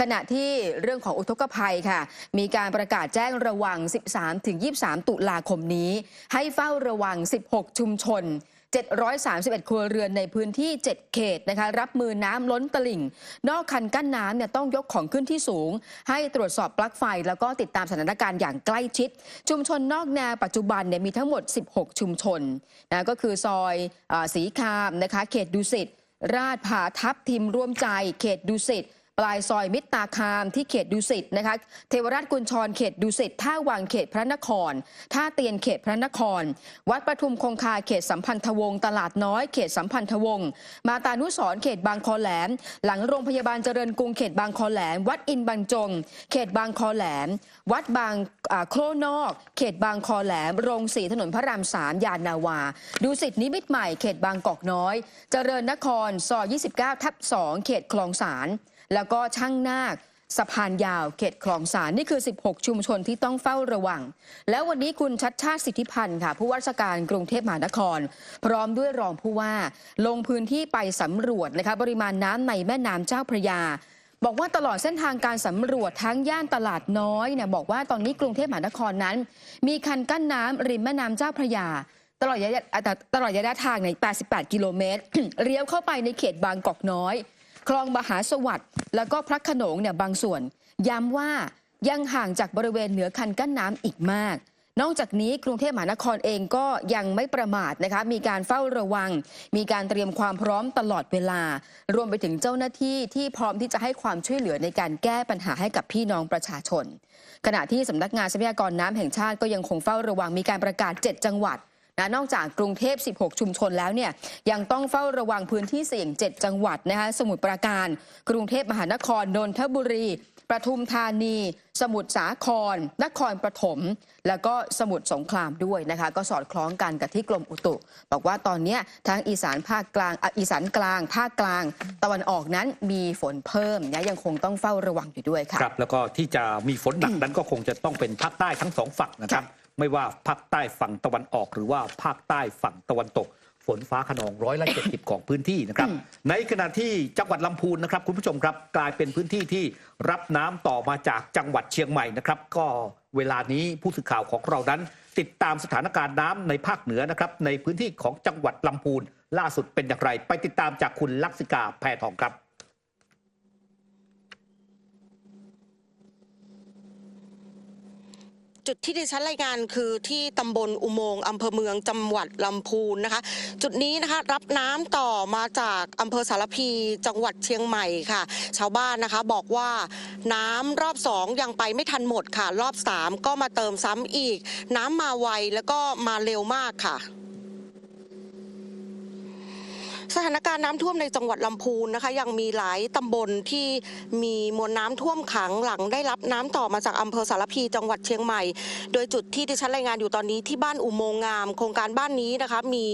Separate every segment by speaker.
Speaker 1: ขณะที่เรื่องของอุทกภัยค่ะ มีการประกาศแจ้งระวัง 13-23 ตุลาคมนี้ ให้เฝ้าระวัง 16 ชุมชน731 ครัวเรือนในพื้นที่ 7 เขตนะคะรับมือน้ำล้นตลิ่ง นอกคันกั้นน้ำเนี่ยต้องยกของขึ้นที่สูง ให้ตรวจสอบปลั๊กไฟ แล้วก็ติดตามสถานการณ์อย่างใกล้ชิด ชุมชนนอกแนวปัจจุบันเนี่ยมีทั้งหมด 16 ชุมชนนะก็คือซอยอสีคามนะคะเขตดุสิตราชผาทับทิมร่วมใจ เขตดุสิต ปลายซอยมิตรตาคามที่เขตดุสิตนะคะเทวราชกุญชรเขตดุสิตท่าวังเขตพระนคร ท่าเตียนเขตพระนคร วัดปทุมคงคาเขตสัมพันธวงศ์ตลาดน้อยเขตสัมพันธวงศ์มาตานุสรณ์เขตบางคอแหลม หลังโรงพยาบาลเจริญกรุงเขตบางคอแหลม วัดอินบรรจง เขตบางคอแหลม วัดบางโครนอก เขตบางคอแหลม โรงสีถนนพระรามสามยานนาวาดูสิตนิมิตใหม่เขตบางกอกน้อย เจริญนครซอย29 ทับ 2 เขตคลองสาร แล้วก็ช่างนาคสะพานยาวเขตคลองสารนี่คือ 16 ชุมชนที่ต้องเฝ้าระวัง แล้ววันนี้คุณชัดชาติสิทธิพันธ์ค่ะผู้ว่าราชการกรุงเทพมหานคร พร้อมด้วยรองผู้ว่า ลงพื้นที่ไปสำรวจนะคะปริมาณน้ำในแม่น้ำเจ้าพระยา บอกว่าตลอดเส้นทางการสำรวจทั้งย่านตลาดน้อยเนี่ยบอกว่าตอนนี้กรุงเทพมหานครนั้น มีคันกั้นน้ำริมแม่น้ำเจ้าพระยา ตลอดระยะตลอดระยะทางใน 88 กิโลเมตรเลี้ยวเข้าไปในเขตบางกอกน้อย คลองมหาสวัสดิ์แล้วก็พระขนงเนี่ยบางส่วน ย้ำว่ายังห่างจากบริเวณเหนือคันกั้นน้ำอีกมาก นอกจากนี้กรุงเทพมหานครเองก็ยังไม่ประมาทนะคะ มีการเฝ้าระวัง มีการเตรียมความพร้อมตลอดเวลา รวมไปถึงเจ้าหน้าที่ที่พร้อมที่จะให้ความช่วยเหลือในการแก้ปัญหาให้กับพี่น้องประชาชน ขณะที่สำนักงานทรัพยากรน้ำแห่งชาติก็ยังคงเฝ้าระวังมีการประกาศ 7 จังหวัด นะนอกจากกรุงเทพ 16 ชุมชนแล้วเนี่ยยังต้องเฝ้าระวังพื้นที่เสี่ยง 7 จังหวัดนะคะสมุทรปราการ กรุงเทพมหานครนนทบุรีปทุมธานี สมุทรสาคร นครปฐม แล้วก็สมุทรสงครามด้วยนะคะ ก็สอดคล้องกันกับที่กรมอุตุ บอกว่าตอนนี้ทั้งอีสานภาคกลางอีสานกลาง ภาคกลาง ตะวันออกนั้นมีฝนเพิ่มนะยังคงต้องเฝ้าระวังอยู่ด้วยค่ะ
Speaker 2: ครับแล้วก็ที่จะมีฝนหนักนั้นก็คงจะต้องเป็นภาคใต้ทั้งสองฝั่งนะครับ ไม่ว่าภาคใต้ฝั่งตะวันออก หรือว่าภาคใต้ฝั่งตะวันตก ฝนฟ้าขนองร้อยละเจ็ดสิบของพื้นที่นะครับ ในขณะที่จังหวัดลำพูนนะครับ คุณผู้ชมครับ กลายเป็นพื้นที่ที่รับน้ำต่อมาจากจังหวัดเชียงใหม่นะครับ ก็เวลานี้ผู้สื่อข่าวของเรานั้น ติดตามสถานการณ์น้ำในภาคเหนือนะครับในพื้นที่ของจังหวัดลำพูน ล่าสุดเป็นอย่างไร ไปติดตามจากคุณลักษิกาแพทองครับ
Speaker 3: จุดที่ดิฉันรายงานคือที่ตำบลอุโมงค์อำเภอเมืองจังหวัดลำพูนนะคะ จุดนี้นะคะรับน้ำต่อมาจากอำเภอสารพีจังหวัดเชียงใหม่ค่ะ ชาวบ้านนะคะบอกว่าน้ำรอบสองยังไปไม่ทันหมดค่ะ รอบสามก็มาเติมซ้ำอีก น้ำมาไวแล้วก็มาเร็วมากค่ะ สถานการณ์น้ำท่วมในจังหวัดลำพูนนะคะ ยังมีหลายตำบลที่มีมวลน้ำท่วมขังหลังได้รับน้ำต่อมาจากอำเภอสารพีจังหวัดเชียงใหม่ โดยจุดที่ดิฉันรายงานอยู่ตอนนี้ที่บ้านอุโมงงาม โครงการบ้านนี้นะคะมี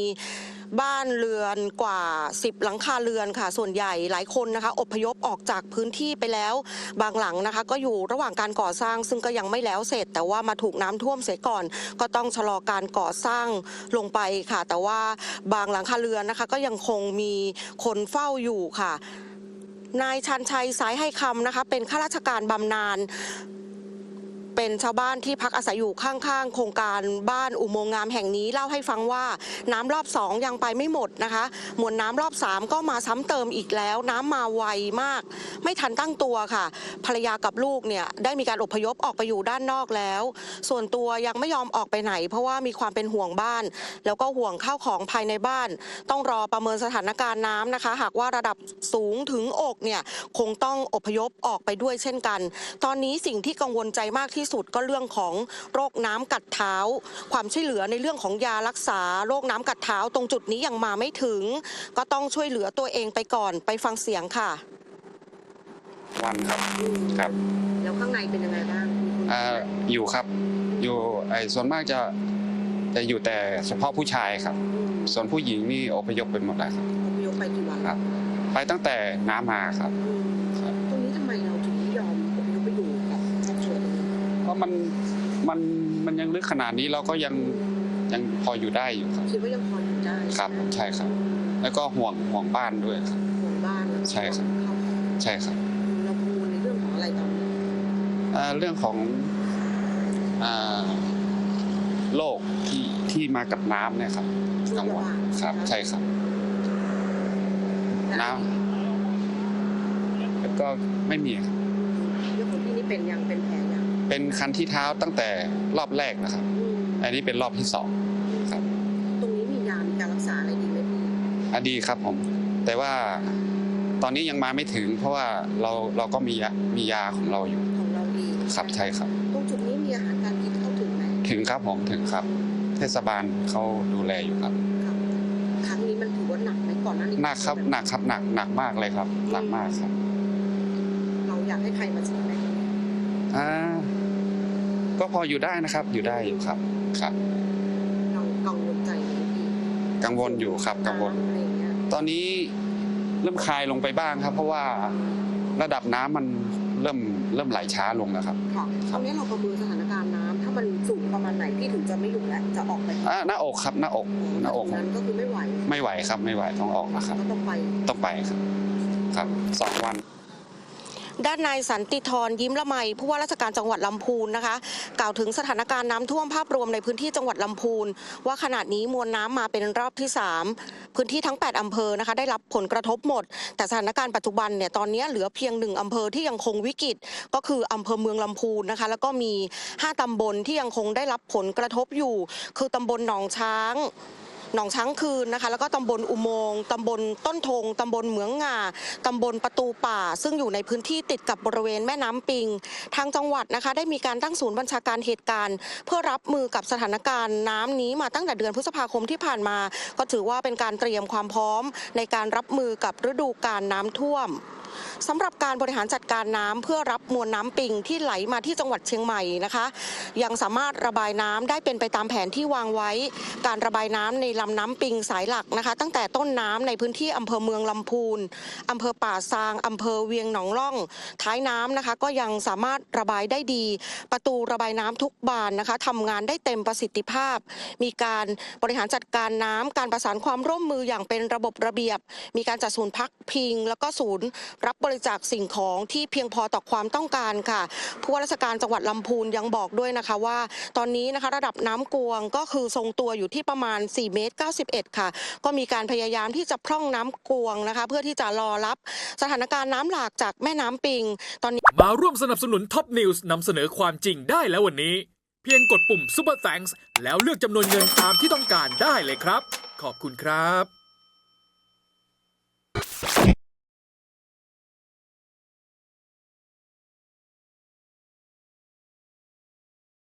Speaker 3: บ้านเรือนกว่า 10 หลังคาเรือนค่ะ ส่วนใหญ่หลายคนนะคะ อพยพออกจากพื้นที่ไปแล้ว บางหลังนะคะ ก็อยู่ระหว่างการก่อสร้าง ซึ่งก็ยังไม่แล้วเสร็จ แต่ว่ามาถูกน้ำท่วมเสียก่อน ก็ต้องชะลอการก่อสร้างลงไปค่ะ แต่ว่าบางหลังคาเรือนนะคะ ก็ยังคงมีคนเฝ้าอยู่ค่ะนายชันชัยสายให้คำนะคะ เป็นข้าราชการบำนาญ เป็นชาวบ้านที่พักอาศัยอยู่ข้างๆ โครงการบ้านอุโมงค์งามแห่งนี้เล่าให้ฟังว่าน้ำรอบสองยังไปไม่หมดนะคะ มวลน้ำรอบสามก็มาซ้ำเติมอีกแล้ว น้ำมาไวมาก ไม่ทันตั้งตัวค่ะ ภรรยากับลูกเนี่ยได้มีการอพยพออกไปอยู่ด้านนอกแล้ว ส่วนตัวยังไม่ยอมออกไปไหน เพราะว่ามีความเป็นห่วงบ้าน แล้วก็ห่วงข้าวของภายในบ้าน ต้องรอประเมินสถานการณ์น้ำนะคะ หากว่าระดับสูงถึงอกเนี่ยคงต้องอพยพออกไปด้วยเช่นกัน ตอนนี้สิ่งที่กังวลใจมากที่สุดก็เรื่องของโรคน้ำกัดเท้า ความช่วยเหลือในเรื่องของยารักษาโรคน้ำกัดเท้าตรงจุดนี้ยังมาไม่ถึง ก็ต้องช่วยเหลือตัวเองไปก่อนไปฟังเสียงค่ะ
Speaker 4: วันครับครับ
Speaker 3: แล้วข้างในเป็นยังไงบ้าง
Speaker 4: อ่าอยู่ครับ อยู่ไอ้ส่วนมากจะจะอยู่แต่เฉพาะผู้ชายครับ ส่วนผู้หญิงนี่อพยพไปหมดแล้วครับ
Speaker 3: อพยพไปกี่วัน
Speaker 4: ครับ ไปตั้งแต่น้ำมาครับ
Speaker 3: นี้
Speaker 4: เพราะมันมันมันยังลึกขนาดนี้เราก็ยังยังพออยู่ได้อยู่ครับ
Speaker 3: คิดว่ายังพออยู่ได้
Speaker 4: ครับใช่ครับ แล้วก็ห่วงห่วงบ้านด้วยครับ
Speaker 3: ห่วงบ้านแล้วก็
Speaker 4: ใช่ครับ
Speaker 3: ห่วงข้าวของ
Speaker 4: ใช่ครับ
Speaker 3: เรากังวลในเรื่อง
Speaker 4: อ่าเรื่องของอ่าโรคที่ที่มากับน้ำเนี่ยครับกังวลครับ ใช่ครับ น้ำแล้วก็ไม่มีครับ
Speaker 3: เรื่องของพี่นี่เป็นยังเป็นแผลยัง
Speaker 4: เป็นคันที่เท้าตั้งแต่รอบแรกนะครับ อันนี้เป็นรอบที่สองครับ
Speaker 3: ตรงนี้มียามีการรักษาอะไรดีไหมพี่
Speaker 4: อะดีครับผม แต่ว่าตอนนี้ยังมาไม่ถึง เพราะว่าเราเราก็มียามียาของเราอยู่
Speaker 3: ของเราเอง
Speaker 4: ครับใช่ครับ
Speaker 3: ตรงจุดนี้มีอาหารการกินเข้าถึงไหม
Speaker 4: ถึงครับผมถึงครับ เทศบาลเขาดูแลอยู่ครับ
Speaker 3: ครับ ครั้งนี้มันถือว่าหนักไหมก่อนหน้านี้
Speaker 4: หนักครับหนักครับหนักหนักมากเลยครับ หนักมากครับ
Speaker 3: เราอยากให้ใครมาช่วยไหม
Speaker 4: อ่า ก็พออยู่ได้นะครับ อยู่ได้อยู่ครับครับ
Speaker 3: เรากังวลใจไหมพี่
Speaker 4: กังวลอยู่ครับกังวล
Speaker 3: น้ำอะไรอย่างเงี้ย
Speaker 4: ตอนนี้เริ่มคลายลงไปบ้างครับ เพราะว่าระดับน้ำมันเริ่มเริ่มไหลช้าลงแล้วครับ
Speaker 3: ค่ะตอนนี้เราประเมินสถานการณ์น้ำถ้ามันสูงประมาณไหนพี่ถึงจะไม่อยู่แล้วจะออกไป
Speaker 4: อ่าหน้าอกครับหน้าอก หน้าอก
Speaker 3: ตรงนั้นก็คือไม่ไหว
Speaker 4: ไม่ไหวครับไม่ไหวต้องออกแล้วครับ
Speaker 3: ก็ต้องไป
Speaker 4: ต้องไปครับ ครับสองวัน
Speaker 3: ด้านนายสันติธรยิ้มละไมผู้ว่าราชการจังหวัดลำพูนนะคะ กล่าวถึงสถานการณ์น้ำท่วมภาพรวมในพื้นที่จังหวัดลำพูน ว่าขณะนี้มวลน้ำมาเป็นรอบที่ 3 พื้นที่ทั้ง 8อำเภอนะคะได้รับผลกระทบหมด แต่สถานการณ์ปัจจุบันเนี่ยตอนนี้เหลือเพียงหนึ่งอำเภอที่ยังคงวิกฤต ก็คืออำเภอเมืองลำพูนนะคะแล้วก็มี 5ตำบลที่ยังคงได้รับผลกระทบอยู่ คือตำบลหนองช้าง หนองช้างคืนนะคะแล้วก็ตำบลอุโมงค์ตำบลต้นธงตำบลเหมืองงาตำบลประตูป่า ซึ่งอยู่ในพื้นที่ติดกับบริเวณแม่น้ำปิง ทางจังหวัดนะคะ ได้มีการตั้งศูนย์บัญชาการเหตุการณ์ เพื่อรับมือกับสถานการณ์น้ำนี้มาตั้งแต่เดือนพฤษภาคมที่ผ่านมา ก็ถือว่าเป็นการเตรียมความพร้อมในการรับมือกับฤดูกาลน้ำท่วม สำหรับการบริหารจัดการน้ำเพื่อรับมวลน้ำปิงที่ไหลมาที่จังหวัดเชียงใหม่นะคะ ยังสามารถระบายน้ำได้เป็นไปตามแผนที่วางไว้ การระบายน้ำในลำน้ำปิงสายหลักนะคะ ตั้งแต่ต้นน้ำในพื้นที่อำเภอเมืองลำพูนอำเภอป่าซางอำเภอเวียงหนองล่อง ท้ายน้ำนะคะ ก็ยังสามารถระบายได้ดี ประตูระบายน้ำทุกบานนะคะทำงานได้เต็มประสิทธิภาพ มีการบริหารจัดการน้ำการประสานความร่วมมืออย่างเป็นระบบระเบียบ มีการจัดศูนย์พักพิง แล้วก็ศูนย์รับบริจาคสิ่งของที่เพียงพอต่อความต้องการค่ะผู้ว่าราชการจังหวัดลำพูนยังบอกด้วยนะคะว่า ตอนนี้นะคะระดับน้ำกวงก็คือทรงตัวอยู่ที่ประมาณ4เมตร91 ค่ะ ก็มีการพยายามที่จะพร่องน้ำกวงนะคะ เพื่อที่จะรอรับสถานการณ์น้ำหลากจากแม่น้ำปิง ตอนนี้
Speaker 5: มาร่วมสนับสนุนท็อปนิวส์นำเสนอความจริงได้แล้ววันนี้ เพียงกดปุ่ม Super Thanks แล้วเลือกจำนวนเงินตามที่ต้องการได้เลยครับ ขอบคุณครับ